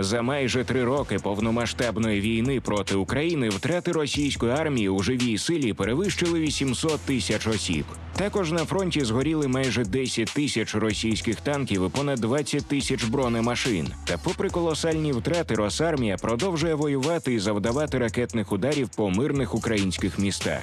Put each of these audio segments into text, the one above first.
За майже три роки повномасштабної війни проти України втрати російської армії у живій силі перевищили 800 тисяч осіб. Також на фронті згоріли майже 10 тисяч російських танків і понад 20 тисяч бронемашин. Та, попри колосальні втрати, Росармія продовжує воювати і завдавати ракетних ударів по мирних українських містах.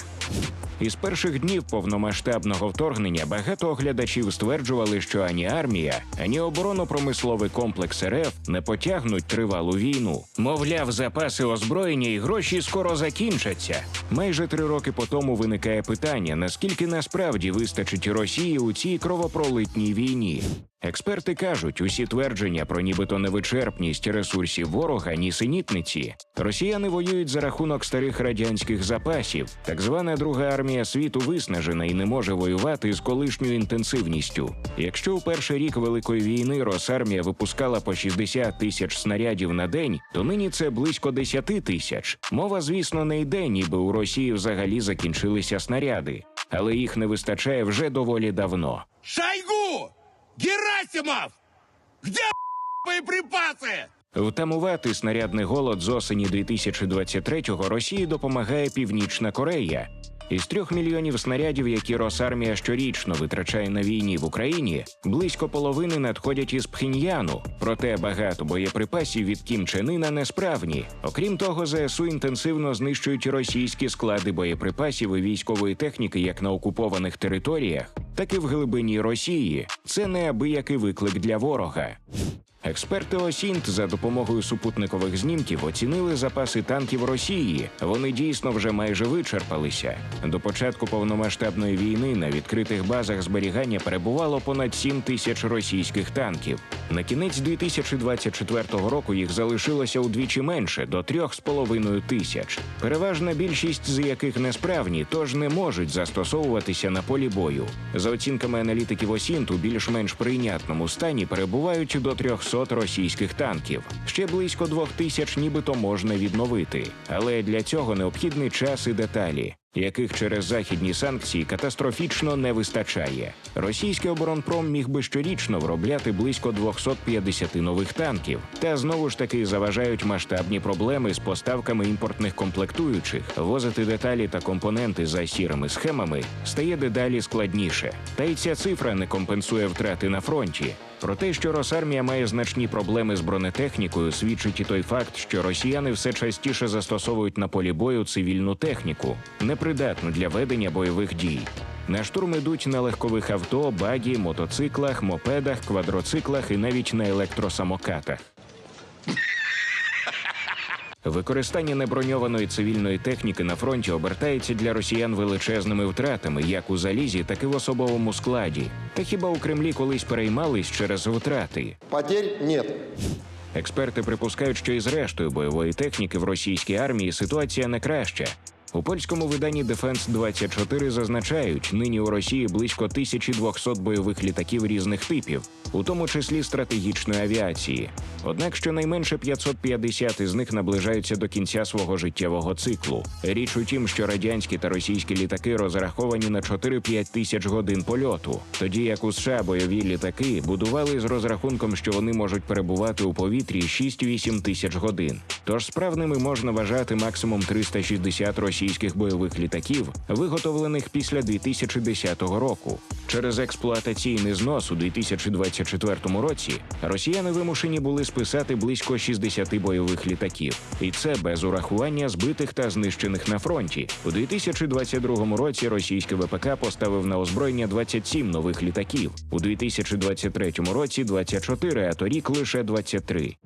Із перших днів повномасштабного вторгнення багато оглядачів стверджували, що ані армія, ані оборонно-промисловий комплекс РФ не потягнуть тривалу війну. Мовляв, запаси озброєння і гроші скоро закінчаться. Майже три роки по тому виникає питання: наскільки насправді вистачить Росії у цій кровопролитній війні. Експерти кажуть, усі твердження про нібито невичерпність ресурсів ворога нісенітниці. Росіяни воюють за рахунок старих радянських запасів. Так звана друга армія світу виснажена і не може воювати з колишньою інтенсивністю. Якщо у перший рік великої війни Росармія випускала по 60 тисяч снарядів на день, то нині це близько 10 тисяч. Мова, звісно, не йде, ніби у Росії взагалі закінчилися снаряди, але їх не вистачає вже доволі давно. Шойгу! Герасимов! Где боеприпасы? Втамувати снарядний голод з осені 2023-го Росії допомагає Північна Корея. Із трьох мільйонів снарядів, які Росармія щорічно витрачає на війні в Україні, близько половини надходять із Пхеньяну. Проте багато боєприпасів від Кім Чен Іна несправні. Окрім того, ЗСУ інтенсивно знищують російські склади боєприпасів і військової техніки як на окупованих територіях, так і в глибині Росії. Це неабиякий виклик для ворога. Експерти Осінт за допомогою супутникових знімків оцінили запаси танків Росії. Вони дійсно вже майже вичерпалися. До початку повномасштабної війни на відкритих базах зберігання перебувало понад 7 тисяч російських танків. На кінець 2024 року їх залишилося удвічі менше до 3,5 тисяч. Переважна більшість з яких несправні, тож не можуть застосовуватися на полі бою. За оцінками аналітиків Осінт, у більш-менш прийнятному стані перебувають до 300 російських танків. Ще близько двох тисяч нібито можна відновити, але для цього необхідний час і деталі. Яких через західні санкції катастрофічно не вистачає. Російський оборонпром міг би щорічно виробляти близько 250 нових танків. Та знову ж таки заважають масштабні проблеми з поставками імпортних комплектуючих. Возити деталі та компоненти за сірими схемами стає дедалі складніше. Та й ця цифра не компенсує втрати на фронті. Про те, що Росармія має значні проблеми з бронетехнікою, свідчить і той факт, що росіяни все частіше застосовують на полі бою цивільну техніку, непридатну для ведення бойових дій. На штурм ідуть на легкових авто, багі, мотоциклах, мопедах, квадроциклах і навіть на електросамокатах. Використання неброньованої цивільної техніки на фронті обертається для росіян величезними втратами, як у залізі, так і в особовому складі. Та хіба у Кремлі колись переймались через втрати? Потерь нет. Експерти припускають, що і з рештою бойової техніки в російській армії ситуація не краща. У польському виданні Defense 24 зазначають, нині у Росії близько 1200 бойових літаків різних типів, у тому числі стратегічної авіації. Однак щонайменше 550 із них наближаються до кінця свого життєвого циклу. Річ у тім, що радянські та російські літаки розраховані на 4-5 тисяч годин польоту, тоді як у США бойові літаки будували з розрахунком, що вони можуть перебувати у повітрі 6-8 тисяч годин. Тож справними можна вважати максимум 360 російських бойових літаків, виготовлених після 2010 року. Через експлуатаційний знос у 2024 році росіяни вимушені були списати близько 60 бойових літаків, і це без урахування збитих та знищених на фронті. У 2022 році російське ВПК поставив на озброєння 27 нових літаків. У 2023 році 24, а торік лише 23.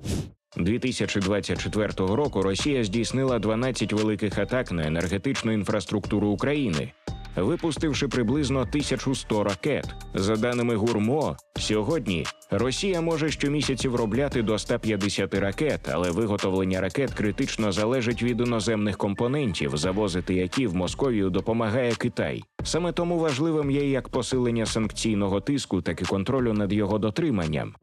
2024 року Росія здійснила 12 великих атак на енергетичну інфраструктуру України, випустивши приблизно 1100 ракет. За даними ГУРМО, сьогодні Росія може щомісяці виробляти до 150 ракет, але виготовлення ракет критично залежить від іноземних компонентів, завозити які в Московію допомагає Китай. Саме тому важливим є як посилення санкційного тиску, так і контролю над його дотриманням.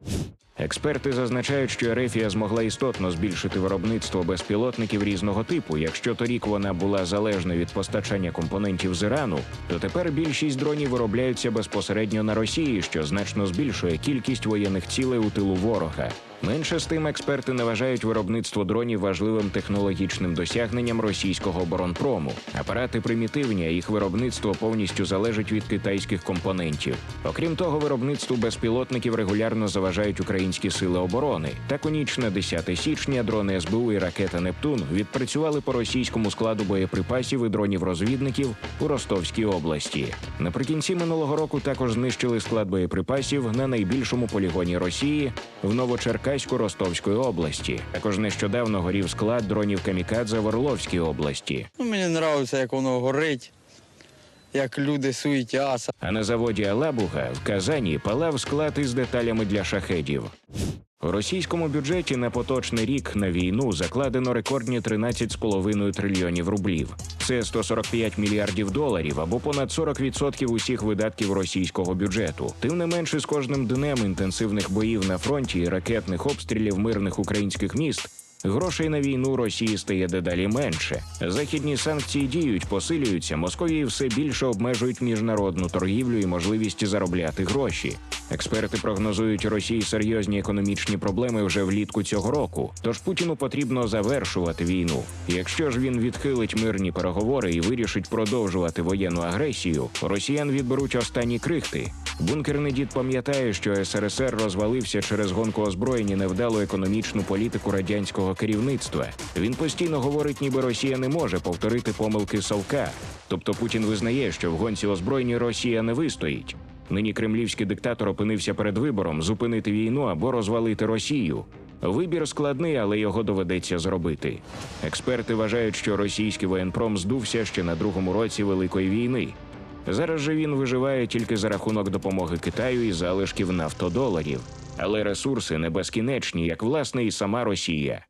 Експерти зазначають, що Ерефія змогла істотно збільшити виробництво безпілотників різного типу. Якщо торік вона була залежна від постачання компонентів з Ірану, то тепер більшість дронів виробляються безпосередньо на Росії, що значно збільшує кількість воєнних цілей у тилу ворога. Менше з тим, експерти не вважають виробництво дронів важливим технологічним досягненням російського оборонпрому. Апарати примітивні, а їх виробництво повністю залежить від китайських компонентів. Окрім того, виробництву безпілотників регулярно заважають українські сили оборони. Так у ніч на 10 січня дрони СБУ і ракета Нептун відпрацювали по російському складу боєприпасів і дронів-розвідників у Ростовській області. Наприкінці минулого року також знищили склад боєприпасів на найбільшому полігоні Росії в Новочеркаську Ростовської області. Також нещодавно горів склад дронів Камікадзе в Орловській області. Ну, мені подобається, як воно горить, як люди суетяться. А на заводі Алабуга в Казані палав склад із деталями для шахедів. У російському бюджеті на поточний рік на війну закладено рекордні 13,5 трильйонів рублів. Це 145 мільярдів доларів або понад 40% усіх видатків російського бюджету. Тим не менше, з кожним днем інтенсивних боїв на фронті і ракетних обстрілів мирних українських міст. Грошей на війну Росії стає дедалі менше. Західні санкції діють, посилюються. Московії все більше обмежують міжнародну торгівлю і можливість заробляти гроші. Експерти прогнозують Росії серйозні економічні проблеми вже влітку цього року. Тож Путіну потрібно завершувати війну. Якщо ж він відхилить мирні переговори і вирішить продовжувати воєнну агресію, росіян відберуть останні крихти. Бункерний дід пам'ятає, що СРСР розвалився через гонку озброєнь і невдалу економічну політику радянського керівництва. Він постійно говорить, ніби Росія не може повторити помилки Совка. Тобто Путін визнає, що в гонці озброєнь Росія не вистоїть. Нині кремлівський диктатор опинився перед вибором зупинити війну або розвалити Росію. Вибір складний, але його доведеться зробити. Експерти вважають, що російський воєнпром здувся ще на другому році Великої війни. Зараз же він виживає тільки за рахунок допомоги Китаю і залишків нафтодоларів. Але ресурси не безкінечні, як власне і сама Росія.